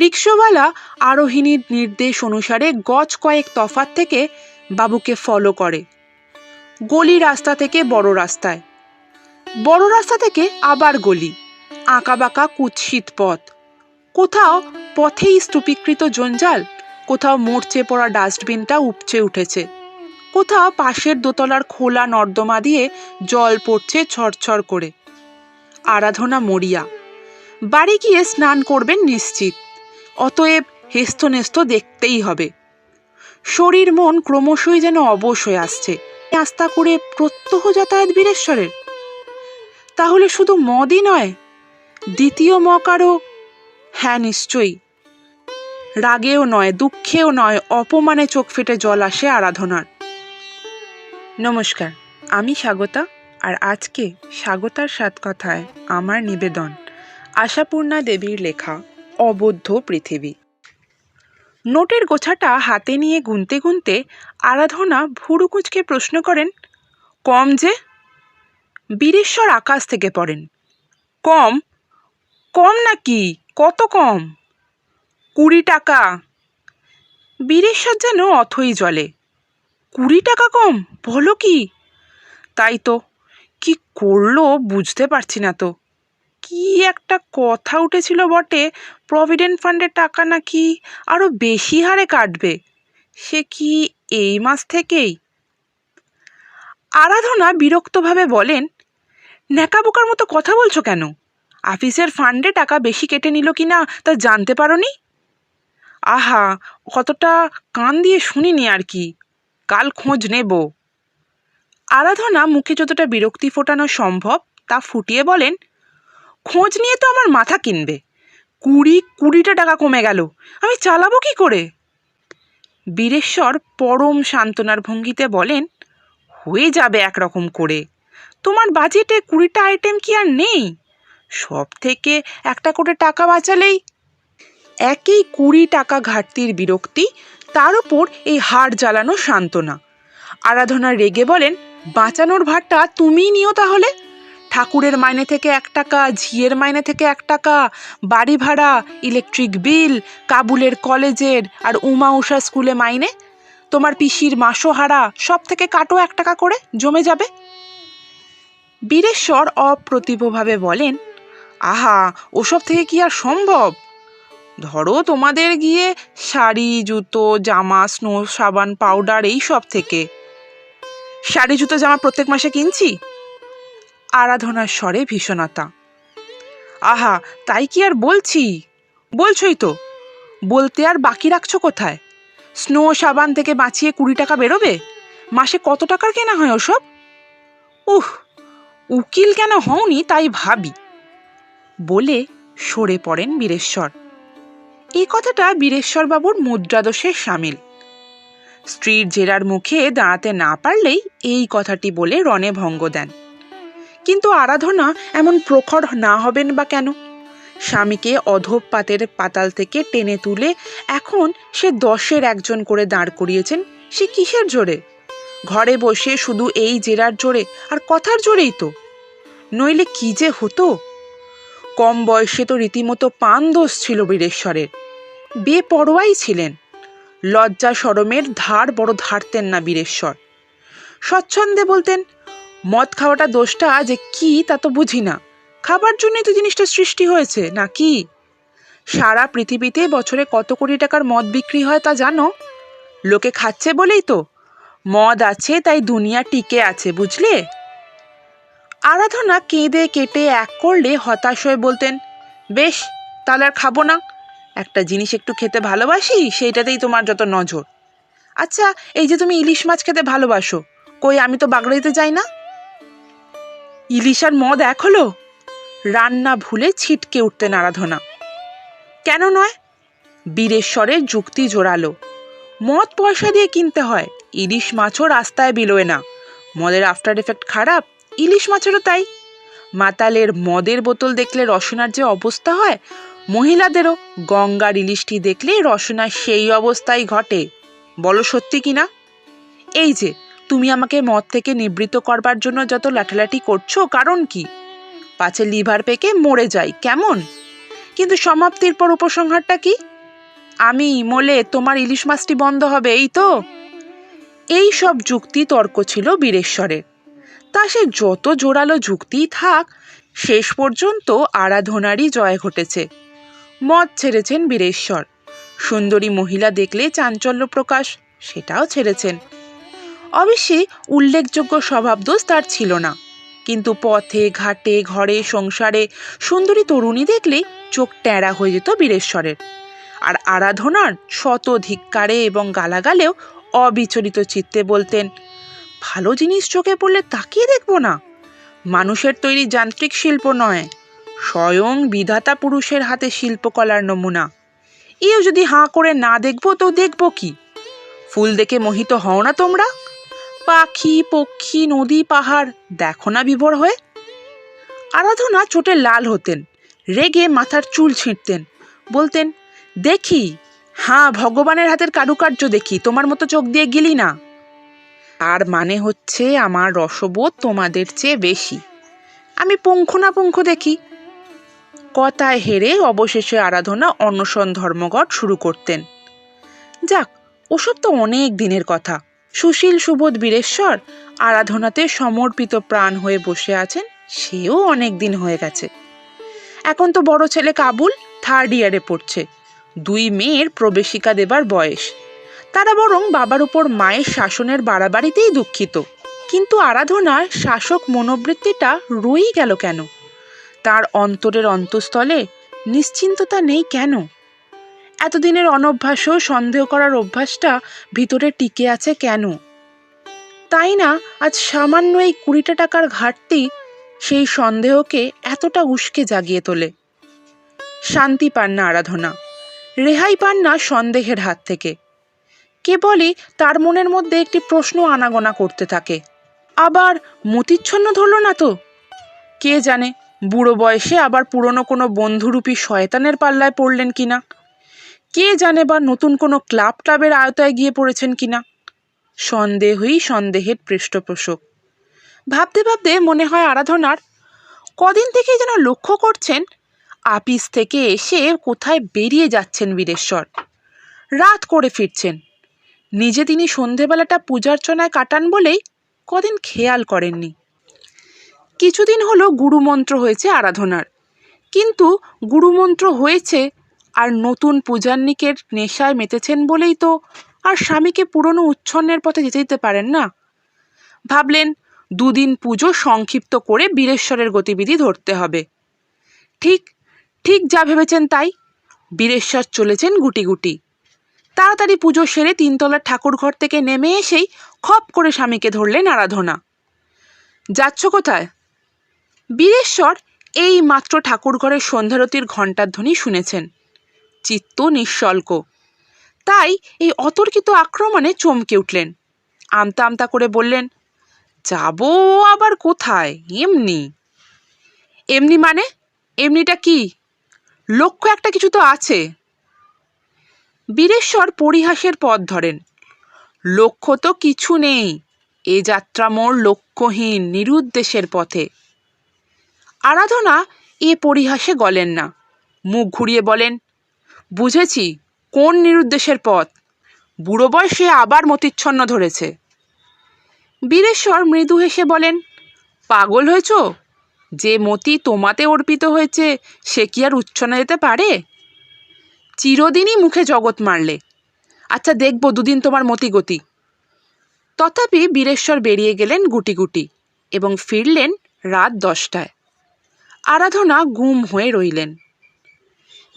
রিক্সাওয়ালা আরোহিণীর নির্দেশ অনুসারে গজ কয়েক তফাত থেকে বাবুকে ফলো করে। গলি রাস্তা থেকে বড় রাস্তায়। বড় রাস্তা থেকে আবার গলি। আঁকাবাঁকা কুৎসিত পথ। কোথাও পথেই স্তূপীকৃত জঞ্জাল, কোথাও মরচে পড়া ডাস্টবিনটা উপচে উঠেছে। কোথাও পাশের দোতলার খোলা নর্দমা দিয়ে জল পড়ছে ছড়ছড় করে। আরাধনা মরিয়া। বাড়ি গিয়ে স্নান করবেন নিশ্চিত। অতএব হেস্তনেস্ত দেখতেই হবে। শরীর মন ক্রমশই যেন অবশ হয়ে আসছে। আস্তা করে প্রত্যহ যাতায়াত বীরেশ্বরের। তাহলে শুধু মদই নয়, দ্বিতীয় মকারও? হ্যাঁ নিশ্চয়ই। রাগেও নয়, দুঃখেও নয়, অপমানে চোখ ফেটে জল আসে আরাধনার। নমস্কার, আমি স্বাগতা, আর আজকে স্বাগতার সাত কথায় আমার নিবেদন আশাপূর্ণা দেবীর লেখা। অবদ্ধ পৃথিবী। নোটের গোছাটা হাতে নিয়ে গুনতে গুনতে আরাধনা ভুরু কুঁচকে প্রশ্ন করেন, কম যে? বীরেশ্বর আকাশ থেকে পড়েন। কম? কম নাকি? কত কম? কুড়ি টাকা। বীরেশ্বর যেন অথই জলে কুড়ি টাকা কম? বলো কি? তাই তো। কি করল বুঝতে পারছি না তো। কি একটা কথা উঠেছিল বটে প্রভিডেন্ট ফান্ডের টাকা নাকি আরও বেশি হারে কাটবে? সে কি এই মাস থেকেই? আরাধনা বিরক্তভাবে বলেন, ন্যাকাবোকার মতো কথা বলছো কেন? অফিসের ফান্ডে টাকা বেশি কেটে নিল কি না তা জানতে পারোনি? আহা কতটা কান দিয়ে শুনিনি আর কি। কাল খোঁজ নেব। আরাধনা মুখে যতটা বিরক্তি ফোটানো সম্ভব তা ফুটিয়ে বলেন খোঁজ নিয়ে তো আমার মাথা কিনবে। কুড়ি, কুড়িটা টাকা কমে গেল। আমি চালাবো কি করে? বীরেশ্বর পরম সান্ত্বনার ভঙ্গিতে বলেন, হয়ে যাবে একরকম করে। তোমার বাজেটে কুড়িটা আইটেম কি আর নেই? সব থেকে একটা করে টাকা বাঁচালেই? একই কুড়ি টাকা ঘাটতির বিরক্তি, তার উপর এই হাড় জ্বালানো সান্ত্বনা। আরাধনা রেগে বলেন, বাঁচানোর ভারটা তুমিই নিও তাহলে। ঠাকুরের মাইনে থেকে এক টাকা, ঝিয়ের মাইনে থেকে এক টাকা, বাড়ি ভাড়া ইলেকট্রিক বিল কাবুলের কলেজের আর উমা উষা স্কুলে মাইনে? তোমার পিসির মাসোহারা সব থেকে কাটো এক টাকা করে, জমে যাবে? বীরেশ্বর অপ্রতিভভাবে বলেন, আহা, ওসব থেকে কি আর সম্ভব? ধরো তোমাদের গিয়ে শাড়ি, জুতো, জামা স্নো সাবান পাউডার এই সব থেকে। শাড়ি, জুতো, জামা প্রত্যেক মাসে কিনছি? আরাধনার স্বরে ভীষণতা। আহা, তাই কি আর বলছি? বলছই তো। বলতে আর বাকি রাখছো কোথায়? স্নো সাবান থেকে বাঁচিয়ে কুড়ি টাকা বেরোবে? মাসে কত টাকার কেনা হয় ওসব? উহ, উকিল কেন হওনি তাই ভাবি। বলে সরে পড়েন বীরেশ্বর। এই কথাটা বীরেশ্বরবাবুর মুদ্রাদোষের সামিল। স্ত্রীর জেরার মুখে দাঁড়াতে না পারলেই এই কথাটি বলে রণে ভঙ্গ দেন। কিন্তু আরাধনা এমন প্রখর না হবেন বা কেন? স্বামীকে অধপাতের পাতাল থেকে টেনে তুলে এখন সে দশের একজন করে দাঁড় করিয়েছেন, সে কিসের জোরে? ঘরে বসে শুধু এই জেরার জোরে, আর কথার জোরেই তো। নইলে কি যে হতো? কম বয়সে তো রীতিমতো পান দোষ ছিল বীরেশ্বরের। বেপরোয়াই ছিলেন। লজ্জা সরমের ধার বড় ধারতেন না বীরেশ্বর। স্বচ্ছন্দে বলতেন মদ খাওয়াটা দোষটা যে কি তা তো বুঝি না। খাবার জন্যই তো জিনিসটা সৃষ্টি হয়েছে, না কি? সারা পৃথিবীতে বছরে কত কোটি টাকার মদ বিক্রি হয় তা জানো? লোকে খাচ্ছে বলেই তো। মদ আছে, তাই দুনিয়া টিকে আছে, বুঝলে? আরাধনা কেঁদে কেটে এক করলে হতাশ হয়ে বলতেন, বেশ, তাহলে আর খাব না। একটা জিনিস একটু খেতে ভালোবাসি, সেইটাতেই তোমার যত নজর। আচ্ছা এই যে তুমি ইলিশ মাছ খেতে ভালোবাসো, কই আমি তো বাগড়াইতে যাই না? ইলিশ আর মদ এক হলো? রান্না ভুলে ছিটকে উঠতেন আরাধনা। কেন নয়? বীরেশ্বরের যুক্তি জোরালো। মদ পয়সা দিয়ে কিনতে হয়, ইলিশ মাছও রাস্তায় বিলোয় না। মদের আফটার এফেক্ট খারাপ, ইলিশ মাছেরও তাই। মাতালের মদের বোতল দেখলে রসনার যে অবস্থা হয়, মহিলাদেরও গঙ্গার ইলিশটি দেখলে রসনার সেই অবস্থাই ঘটে। বলো সত্যি কি না এই যে তুমি আমাকে মদ থেকে নিবৃত্ত করবার জন্য যত লাঠালাঠি করছ, কারণ কি? পাছে লিভার পেকে মরে যাই, কেমন? কিন্তু সমাপ্তির পর উপসংহারটা কি? আমি মলে তোমার ইলিশ মাছটি বন্ধ হবে, এই তো? এই সব যুক্তি তর্ক ছিল বীরেশ্বরের। তা সে যত জোরালো যুক্তিই থাক, শেষ পর্যন্ত আরাধনারই জয় ঘটেছে। মদ ছেড়েছেন বীরেশ্বর। সুন্দরী মহিলা দেখলে চাঞ্চল্য প্রকাশ, সেটাও ছেড়েছেন। অবশ্যই উল্লেখযোগ্য স্বভাবদোষ তার ছিল না। কিন্তু পথে, ঘাটে, ঘরে, সংসারে সুন্দরী তরুণী দেখলে চোখ ট্যাড়া হয়ে যেত বীরেশ্বরের। আর আরাধনার শত ধিক্কারে এবং গালাগালেও অবিচলিত চিত্তে বলতেন, ভালো জিনিস চোখে পড়লে তাকিয়ে দেখব না। মানুষের তৈরি যান্ত্রিক শিল্প নয়, স্বয়ং বিধাতা পুরুষের হাতে শিল্পকলার নমুনা। এও যদি হাঁ করে না দেখব তো দেখব কি? ফুল দেখে মোহিত হও না তোমরা। পাখি, পক্ষী, নদী, পাহাড়, দেখো না বিভোর হয়ে। আরাধনা চোটে লাল হতেন, রেগে মাথার চুল ছিঁড়তেন। বলতেন, দেখি হ্যাঁ ভগবানের হাতের কারুকার্য দেখি, তোমার মতো চোখ দিয়ে গেলি না। আর মানে হচ্ছে আমার রসবোধ তোমাদের চেয়ে বেশি। আমি পুঙ্খ না পুঙ্খ দেখি। কথায় হেরে অবশেষে আরাধনা অনশন ধর্মঘট শুরু করতেন। যাক, ওসব তো অনেক দিনের কথা। সুশীল সুবোধ বীরেশ্বর আরাধনাতে সমর্পিত প্রাণ হয়ে বসে আছেন, সেও অনেক দিন হয়ে গেছে। এখন তো বড় ছেলে কাবুল থার্ড ইয়ারে পড়ছে, দুই মেয়ের প্রবেশিকা দেবার বয়স। তারা বরং বাবার উপর মায়ের শাসনের বাড়াবাড়িতেই দুঃখিত। কিন্তু আরাধনার শাসক মনোবৃত্তিটা রয়েই গেল কেন? তার অন্তরের অন্তঃস্থলে নিশ্চিন্ততা নেই কেন? এতদিনের অনভ্যাসও সন্দেহ করার অভ্যাসটা ভিতরে টিকে আছে কেন? তাই না, আজ সামান্য এই কুড়িটা টাকার ঘাটতি সেই সন্দেহকে এতটা উস্কে জাগিয়ে তোলে। শান্তি পান না আরাধনা, রেহাই পান না সন্দেহের হাত থেকে। কেবলই তার মনের মধ্যে একটি প্রশ্ন আনাগোনা করতে থাকে, আবার মতিচ্ছন্ন ধরল না তো? কে জানে, বুড়ো বয়সে আবার পুরনো কোনো বন্ধুরূপী শয়তানের পাল্লায় পড়লেন কিনা? কে জানে বা নতুন কোনো ক্লাব ক্লাবের আয়তায় গিয়ে পড়েছেন কিনা? সন্দেহই সন্দেহের পৃষ্ঠপোষক। ভাবতে ভাবতে মনে হয় আরাধনার, কদিন থেকেই যেন লক্ষ্য করছেন, আপিস থেকে এসে কোথায় বেরিয়ে যাচ্ছেন বীরেশ্বর। রাত করে ফিরছেন। নিজে তিনি সন্ধেবেলাটা পূজার্চনায় কাটান বলেই কদিন খেয়াল করেননি। কিছুদিন হলো গুরুমন্ত্র হয়েছে আরাধনার। কিন্তু গুরুমন্ত্র হয়েছে আর নতুন পূজান্নিকের নেশায় মেতেছেন বলেই তো আর স্বামীকে পুরনো উচ্ছন্নের পথে যেতে দিতে পারেন না। ভাবলেন দুদিন পুজো সংক্ষিপ্ত করে বীরেশ্বরের গতিবিধি ধরতে হবে। ঠিক ঠিক যা ভেবেছেন তাই। বীরেশ্বর চলেছেন গুটি গুটি। তাড়াতাড়ি পুজো সেরে তিনতলার ঠাকুর ঘর থেকে নেমে এসেই খপ করে স্বামীকে ধরলেন আরাধনা। যাচ্ছ কোথায়? বীরেশ্বর এই মাত্র ঠাকুর ঘরের সন্ধ্যারতির ঘণ্টার ধ্বনি শুনেছেন। চিত্ত নিঃশল্ক। তাই এই অতর্কিত আক্রমণে চমকে উঠলেন। আমতা আমতা করে বললেন, যাব আবার কোথায়? এমনি। এমনি মানে? এমনিটা কি? লক্ষ্য একটা কিছু তো আছে। বীরেশ্বর পরিহাসের পথ ধরেন। লক্ষ্য তো কিছু নেই। এ যাত্রা মোর লক্ষ্যহীন, নিরুদ্দেশের পথে। আরাধনা এ পরিহাসে গলেন না। মুখ ঘুরিয়ে বলেন বুঝেছি কোন নিরুদ্দেশের পথ। বুড়ো বয়সে আবার মতিচ্ছন্ন ধরেছে। বীরেশ্বর মৃদু হেসে বলেন, পাগল হয়েছ? যে মতি তোমাতে অর্পিত হয়েছে, সে কি আর উচ্ছন্ন যেতে পারে? চিরদিনই মুখে জগৎ মারলে। আচ্ছা দেখব, দুদিন তোমার মতি গতি। তথাপি বীরেশ্বর বেরিয়ে গেলেন গুটি গুটি এবং ফিরলেন রাত দশটায়। আরাধনা গুম হয়ে রইলেন।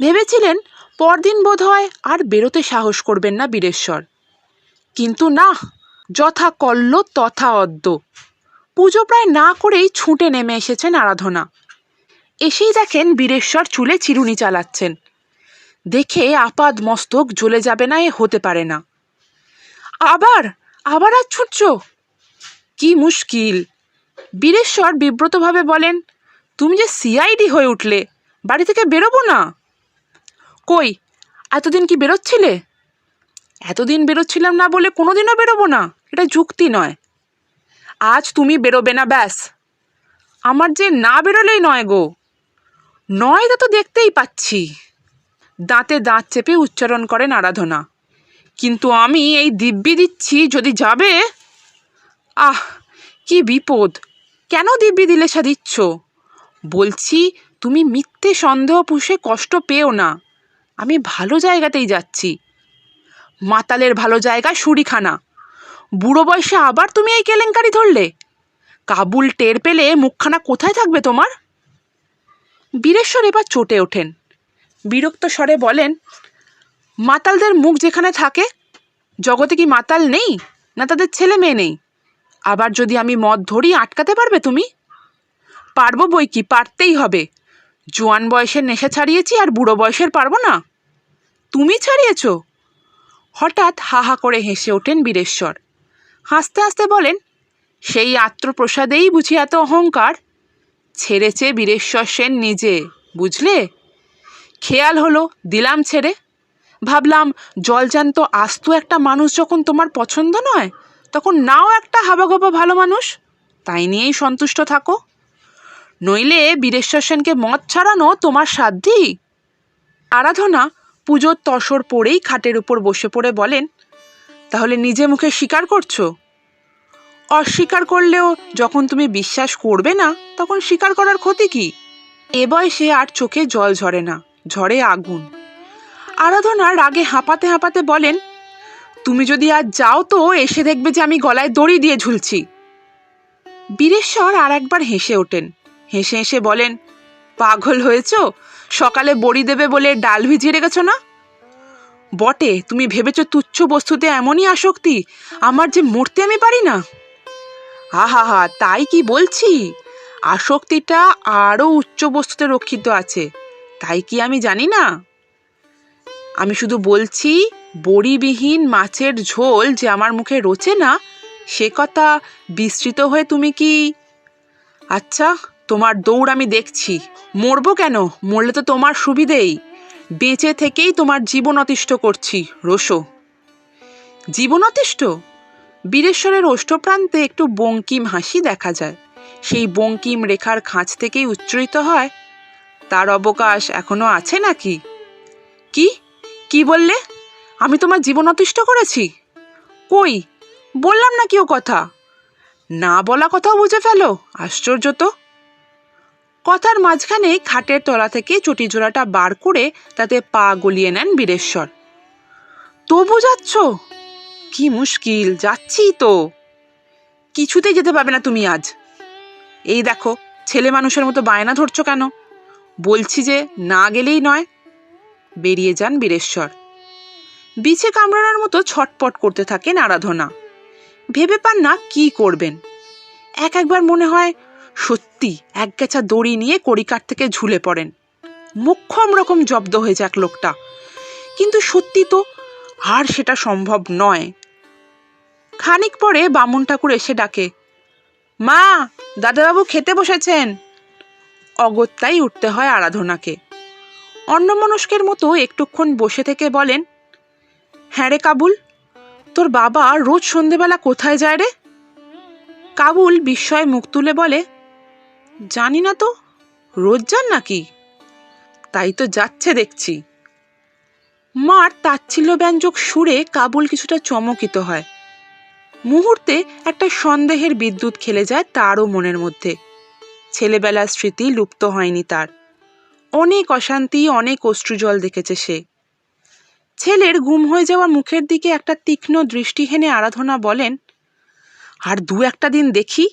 ভেবেছিলেন পরদিন বোধ হয় আর বেরোতে সাহস করবেন না বীরেশ্বর। কিন্তু না, যথা কল্ল তথা অদ্য। পুজো প্রায় না করেই ছুটে নেমে এসেছেন আরাধনা। এসেই দেখেন বীরেশ্বর চুলে চিরুনি চালাচ্ছেন। দেখে আপাদ মস্তক জ্বলে যাবে না এ, হতে পারে না। আবার আবার আর ছুটছ কি মুশকিল! বীরেশ্বর বিব্রতভাবে বলেন, তুমি যে সিআইডি হয়ে উঠলে, বাড়ি থেকে বেরোবো না? কই? এতদিন কি বেরোচ্ছিলে? এতদিন বেরোচ্ছিলাম না বলে কোনোদিনও বেরোবো না। এটা যুক্তি নয়। আজ তুমি বেরোবে না, ব্যাস। আমার যে না বেরোলেই নয় গো। নয়টা তো দেখতেই পাচ্ছি। দাঁতে দাঁত চেপে উচ্চারণ করেন আরাধনা। কিন্তু আমি এই দিব্যি দিচ্ছি, যদি যাবে? আহ, কি বিপদ। কেন দিব্যি দিলে সা দিচ্ছ? বলছি, তুমি মিথ্যে সন্দেহ পুষে কষ্ট পেও না। আমি ভালো জায়গাতেই যাচ্ছি। মাতালের ভালো জায়গা সুরিখানা। বুড়ো বয়সে আবার তুমি এই কেলেঙ্কারি ধরলে? কাবুল টের পেলে মুখখানা কোথায় থাকবে তোমার? বীরেশ্বর এবার চটে ওঠেন। বিরক্ত স্বরে বলেন, মাতালদের মুখ যেখানে থাকে, জগতে কি মাতাল নেই? না তাদের ছেলে মেয়ে নেই? আবার যদি আমি মদ ধরি, আটকাতে পারবে তুমি? পারব বই কি? পারতেই হবে। জোয়ান বয়সের নেশা ছাড়িয়েছি আর বুড়ো বয়সের পারব না। তুমি ছাড়িয়েছ? হঠাৎ হা হা করে হেসে ওঠেন বীরেশ্বর। হাসতে হাসতে বলেন, সেই আত্মপ্রসাদেই বুঝি এত অহংকার? ছেড়েছে বীরেশ্বর সেন নিজে, বুঝলে? খেয়াল হলো, দিলাম ছেড়ে। ভাবলাম, জলজান্ত আস্ত একটা মানুষ যখন তোমার পছন্দ নয়, তখন নাও একটা হাবাগোবা ভালো মানুষ। তাই নিয়েই সন্তুষ্ট থাকো। নইলে বীরেশ্বর সেনকে মদ ছাড়ানো তোমার সাধ্যি আরাধনা পুজোর তসর পরেই খাটের উপর বসে পড়ে বলেন, তাহলে নিজে মুখে স্বীকার করছ? অস্বীকার করলেও যখন তুমি বিশ্বাস করবে না, তখন স্বীকার করার ক্ষতি কি? এ বয়সে আর চোখে জল ঝরে না, ঝরে আগুন। আরাধনা রাগে হাঁপাতে হাঁপাতে বলেন, তুমি যদি আজ যাও তো এসে দেখবে যে আমি গলায় দড়ি দিয়ে ঝুলছি। বীরেশ্বর আর একবার হেসে ওঠেন হেসে হেসে বলেন, পাগল হয়েছ? সকালে বড়ি দেবে বলে ডাল ভিজিয়ে রেখেছ না? বটে, তুমি ভেবেছ তুচ্ছ বস্তুতে এমনই আসক্তি? আমার যে মরতে আমি পারি না? আহা, হা, তাই কি বলছি? আসক্তিটা আরও উচ্চ বস্তুতে রক্ষিত আছে, তাই কি আমি জানি না? আমি শুধু বলছি, বড়িবিহীন মাছের ঝোল যে আমার মুখে রোচে না, সে কথা বিস্তৃত হয়ে তুমি কি? আচ্ছা তোমার দৌড় আমি দেখছি। মরবো কেন? মরলে তো তোমার সুবিধেই। বেঁচে থেকেই তোমার জীবন অতিষ্ঠ করছি, রোশো। জীবন অতিষ্ঠ? বীরেশ্বরের ওষ্ঠপ্রান্তে একটু বঙ্কিম হাসি দেখা যায়। সেই বঙ্কিম রেখার খাঁচ থেকেই উচ্চারিত হয়, তার অবকাশ এখনও আছে নাকি? কি? কি বললে? আমি তোমার জীবন অতিষ্ঠ করেছি? কই? বললাম না ও কথা? না বলা কথাও বুঝে ফেলো, আশ্চর্য তো। কথার মাঝখানে খাটের তলা থেকে চটি জোড়াটা বার করে তাতে পা গলিয়ে নেন বীরেশ্বর। তবু যাচ্ছ? কি মুশকিল যাচ্ছি তো। কিছুতেই যেতে পারবে না তুমি আজ। এই দেখো, ছেলে মানুষের মতো বায়না ধরছো কেন? বলছি যে না গেলেই নয়। বেরিয়ে যান বীরেশ্বর। বিছে কামড়ানোর মতো ছটপট করতে থাকেন আরাধনা। ভেবে পান না কি করবেন। এক একবার মনে হয় সত্যি এক গেছা দড়ি নিয়ে কড়িকাঠ থেকে ঝুলে পড়েন। মোক্ষম রকম জব্দ হয়ে যাক লোকটা। কিন্তু সত্যি তো আর সেটা সম্ভব নয়। খানিক পরে বামুন ঠাকুর এসে ডাকে, মা, দাদাবাবু খেতে বসেছেন? অগত্যাই উঠতে হয় আরাধনাকে। অন্যমনস্কের মতো একটুক্ষণ বসে থেকে বলেন হ্যাঁ রে কাবুল, তোর বাবা রোজ সন্ধেবেলা কোথায় যায় রে? কাবুল বিস্ময়ে মুখ তুলে বলে জানি না তো, রোজ যান নাকি? তাই তো যাচ্ছে দেখছি। মার তাচ্ছিল্য ব্যঞ্জক সুরে কাবুল কিছুটা চমকিত হয়। মুহূর্তে একটা সন্দেহের বিদ্যুৎ খেলে যায় তারও মনের মধ্যে। ছেলেবেলার স্মৃতি লুপ্ত হয়নি তার। অনেক অশান্তি, অনেক অশ্রুজল দেখেছে সে। ছেলের গুম হয়ে যাওয়া মুখের দিকে একটা তীক্ষ্ণ দৃষ্টি হেনে আরাধনা বলেন, আর দু একটা দিন দেখি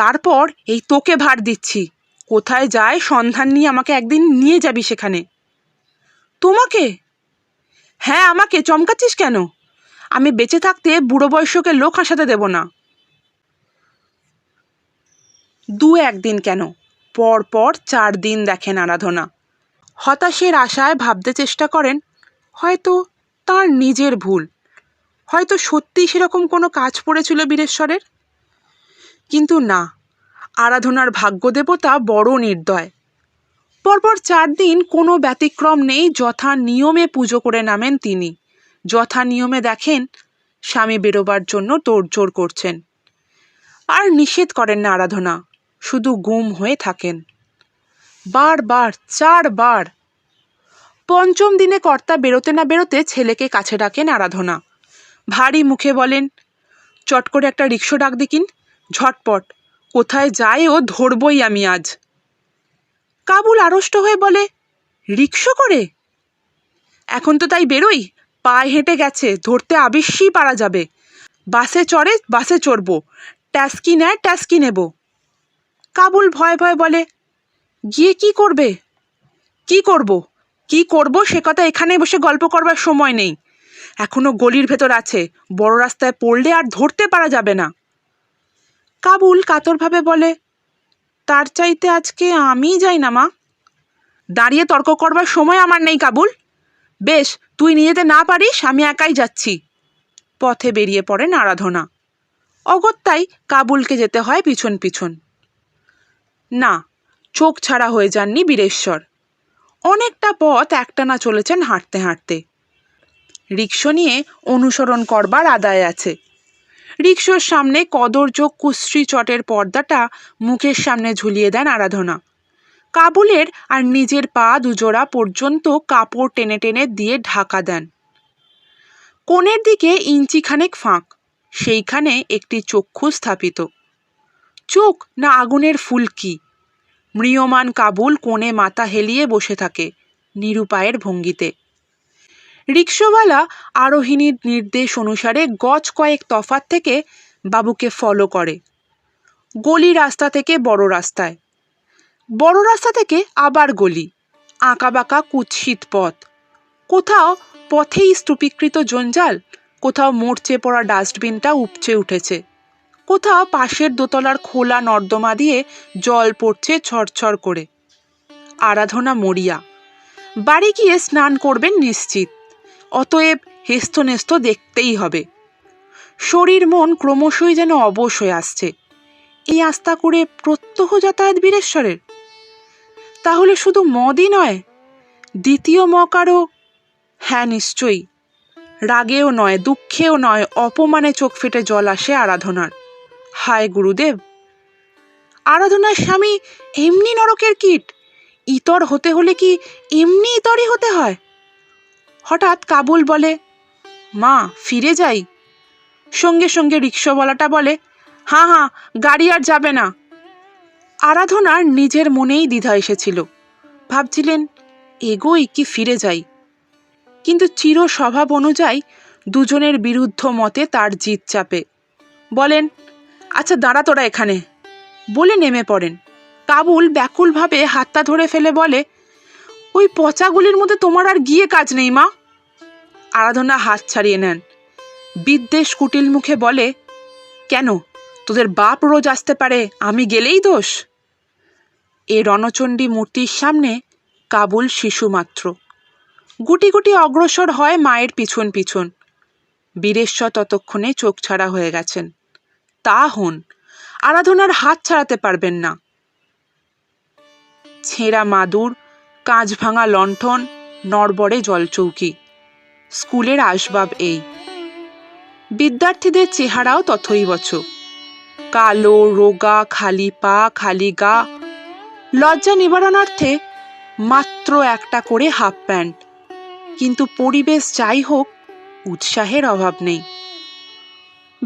তারপর এই তোকে ভার দিচ্ছি। কোথায় যায় সন্ধান নিয়ে আমাকে একদিন নিয়ে যাবি সেখানে। তোমাকে? হ্যাঁ আমাকে। চমকাচ্ছিস কেন? আমি বেঁচে থাকতে বুড়ো বয়সকে লোক হাসাতে দেব না। দু একদিন কেন? পর পর চার দিন দেখেন আরাধনা। হতাশের আশায় ভাবতে চেষ্টা করেন, হয়তো তার নিজের ভুল। হয়তো সত্যিই সেরকম কোনো কাজ পড়েছিল বীরেশ্বরের? কিন্তু না। আরাধনার ভাগ্যদেবতা বড় নির্দয়। পরপর চার দিন কোনো ব্যতিক্রম নেই, যথা নিয়মে পুজো করে নামেন তিনি। যথা নিয়মে দেখেন, স্বামী বেরোবার জন্য তোড়জোড় করছেন। আর নিষেধ করেন না আরাধনা, শুধু গুম হয়ে থাকেন। বারবার চারবার পঞ্চম দিনে কর্তা বেরোতে না বেরোতে ছেলেকে কাছে ডাকেন আরাধনা। ভারী মুখে বলেন, চট করে একটা রিক্সো ডাক দেখিন। ঝটপট, কোথায় যায় ও ধরবই আমি আজ। কাবুল আড়ষ্ট হয়ে বলে, রিক্সো করে? এখন তো তাই বেরোই, পায়ে হেঁটে গেছে, ধরতে আবিশ্যই পারা যাবে। বাসে চড়ে, বাসে চড়বো, ট্যাস্কি নেয়, ট্যাস্কি নেব। কাবুল ভয় ভয় বলে, গিয়ে কি করবে? কি করব? কি করব সে কথা এখানে বসে গল্প করবার সময় নেই। এখনও গলির ভেতর আছে, বড় রাস্তায় পড়লে আর ধরতে পারা যাবে না। কাবুল কাতরভাবে বলে, তার চাইতে আজকে আমিই যাই না, মা। দাঁড়িয়ে তর্ক করবার সময় আমার নেই, কাবুল। বেশ, তুই নিয়ে যেতে না পারিস, আমি একাই যাচ্ছি। পথে বেরিয়ে পড়েন আরাধনা অগত্যাই কাবুলকে যেতে হয় পিছন পিছন। না, চোখ ছাড়া হয়ে যাননি বীরেশ্বর। অনেকটা পথ একটানা চলেছেন হাঁটতে হাঁটতে। রিক্সো নিয়ে অনুসরণ করবার আদায় আছে। রিক্সোর সামনে কদর্য কুশ্রী চটের পর্দাটা মুখের সামনে ঝুলিয়ে দেন আরাধনা। কাবুলের আর নিজের পা দুজোড়া পর্যন্ত কাপড় টেনে টেনে দিয়ে ঢাকা দেন। কোণের দিকে ইঞ্চিখানেক ফাঁক, সেইখানে একটি চক্ষু স্থাপিত। চোখ না আগুনের ফুলকি ম্রিয়মান কাবুল কোণে মাথা হেলিয়ে বসে থাকে, নিরুপায়ের ভঙ্গিতে। রিক্সোওয়ালা আরোহিণীর নির্দেশ অনুসারে গজ কয়েক তফাত থেকে বাবুকে ফলো করে। গলি রাস্তা থেকে বড় রাস্তায়। বড় রাস্তা থেকে আবার গলি। আঁকাবাঁকা কুৎসিত পথ। কোথাও পথেই স্তূপীকৃত জঞ্জাল, কোথাও মরচে পড়া ডাস্টবিনটা উপচে উঠেছে। কোথাও পাশের দোতলার খোলা নর্দমা দিয়ে জল পড়ছে ছড়ছড় করে। আরাধনা মরিয়া। বাড়ি গিয়ে স্নান করবেন নিশ্চিত। অতএব হেস্তনেস্ত দেখতেই হবে। শরীর মন ক্রমশই যেন অবশ হয়ে আসছে। এই আস্থা করে প্রত্যহ যাতায়াত বীরেশ্বরের? তাহলে শুধু মদই নয়, দ্বিতীয় মকারও? হ্যাঁ নিশ্চয়ই। রাগেও নয়, দুঃখেও নয়, অপমানে চোখ ফেটে জল আসে আরাধনার। হায় গুরুদেব! আরাধনার স্বামী এমনি নরকের কীট। ইতর হতে হলে কি এমনি ইতরই হতে হয়? হঠাৎ কাবুল বলে, মা, ফিরে যাই। সঙ্গে সঙ্গে রিক্সাওয়ালাটা বলে, হাঁ হাঁ, গাড়ি আর যাবে না। আরাধনার নিজের মনেই দ্বিধা এসেছিল। ভাবছিলেন, এগোই কি ফিরে যাই? কিন্তু চির স্বভাব অনুযায়ী দুজনের বিরুদ্ধ মতে তার জিত চাপে। বলেন আচ্ছা দাঁড়া তোরা এখানে। বলে নেমে পড়েন। কাবুল ব্যাকুলভাবে হাতটা ধরে ফেলে বলে, ওই পচাগুলির মধ্যে তোমার আর গিয়ে কাজ নেই, মা। আরাধনা হাত ছাড়িয়ে নেন। বিদ্বেষ কুটিল মুখে বলে, কেন? তোদের বাপ রোজ আসতে পারে, আমি গেলেই দোষ? এ রণচণ্ডী মূর্তির সামনে কাবুল শিশু মাত্র। গুটি গুটি অগ্রসর হয় মায়ের পিছন পিছন। বীরেশ্বর ততক্ষণে চোখ ছাড়া হয়ে গেছেন। তা হন, আরাধনার হাত ছাড়াতে পারবেন না। ছেঁড়া মাদুর, কাঁচ ভাঙা লণ্ঠন, নড়বড়ে জলচৌকি। স্কুলের আসবাব এই। বিদ্যার্থীদের চেহারাও তথৈবচ কালো, রোগা, খালি পা, খালি গা। লজ্জা নিবারণার্থে মাত্র একটা করে হাফ প্যান্ট। কিন্তু পরিবেশ যাই হোক, উৎসাহের অভাব নেই।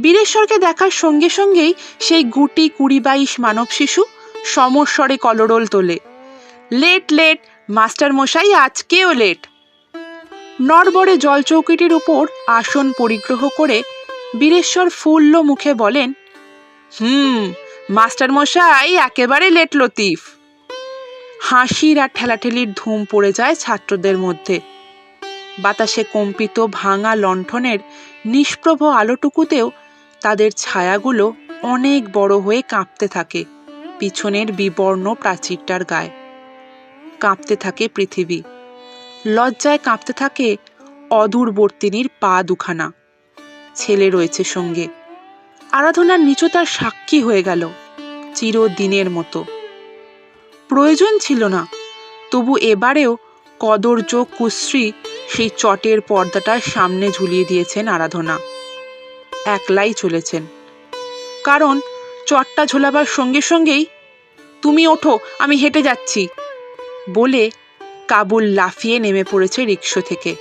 বীরেশ্বরকে দেখার সঙ্গে সঙ্গেই সেই গুটি কুড়ি বাইশ মানব শিশু সমস্বরে কলরোল তোলে। লেট লেট মাস্টার মশাই আজকেও লেট। নড়বড়ে জলচৌকিটির উপর আসন পরিগ্রহ করে বীরেশ্বর ফুল্ল মুখে বলেন, হুম, মাস্টার মশাই, একেবারে লেট লতিফ। হাসির আর ঠেলাঠেলির ধুম পড়ে যায় ছাত্রদের মধ্যে। বাতাসে কম্পিত ভাঙা লণ্ঠনের নিষ্প্রভ আলোটুকুতেও তাদের ছায়াগুলো অনেক বড় হয়ে কাঁপতে থাকে পিছনের বিবর্ণ প্রাচীরটার গায়ে। কাঁপতে থাকে পৃথিবী। লজ্জায় কাঁপতে থাকে অদূরবর্তিনীর পা দুখানা। ছেলে রয়েছে সঙ্গে। আরাধনার নিচতার সাক্ষী হয়ে গেল চিরদিনের মতো। প্রয়োজন ছিল না, তবু এবারেও কদর্য কুশ্রী সেই চটের পর্দাটার সামনে ঝুলিয়ে দিয়েছেন আরাধনা। একলাই চলেছেন। কারণ চটটা ঝোলাবার সঙ্গে সঙ্গেই, তুমি ওঠো, আমি হেঁটে যাচ্ছি, বলে কাবুল লাফিয়ে নেমে পড়েছে রিক্সো থেকে।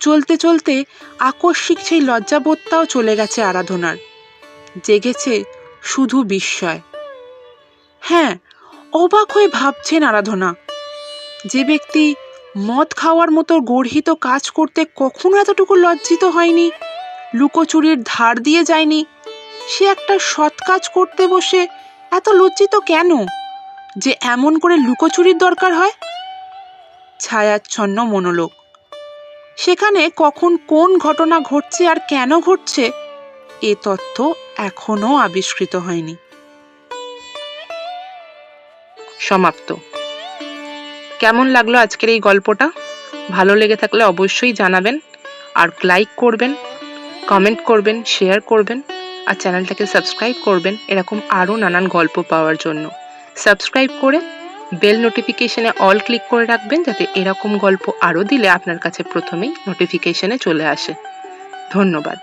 চলতে চলতে আকস্মিক সেই লজ্জাবোধটাও চলে গেছে আরাধনার। জেগেছে শুধু বিস্ময়। হ্যাঁ অবাক হয়ে ভাবছেন আরাধনা, যে ব্যক্তি মদ খাওয়ার মতো গর্হিত কাজ করতে কখনো এতটুকু লজ্জিত হয়নি, লুকোচুরির ধার দিয়ে যায়নি, সে একটা সৎ কাজ করতে বসে এত লজ্জিত কেন? যে এমন করে লুকোচুরির দরকার হয়? ছায়াচ্ছন্ন মনোলোক। সেখানে কখন কোন ঘটনা ঘটছে আর কেন ঘটছে, এ তথ্য এখনও আবিষ্কৃত হয়নি। সমাপ্ত। কেমন লাগল আজকের এই গল্পটা? ভালো লেগে থাকলে অবশ্যই জানাবেন, আর লাইক করবেন, কমেন্ট করবেন, শেয়ার করবেন, আর চ্যানেলটাকে সাবস্ক্রাইব করবেন, এরকম আরও নানান গল্প পাওয়ার জন্য। সাবস্ক্রাইব করে বেল নোটিফিকেশনে অল ক্লিক করে রাখবেন যাতে এরকম গল্প আরও দিলে আপনার কাছে প্রথমেই নোটিফিকেশনে চলে আসে। ধন্যবাদ।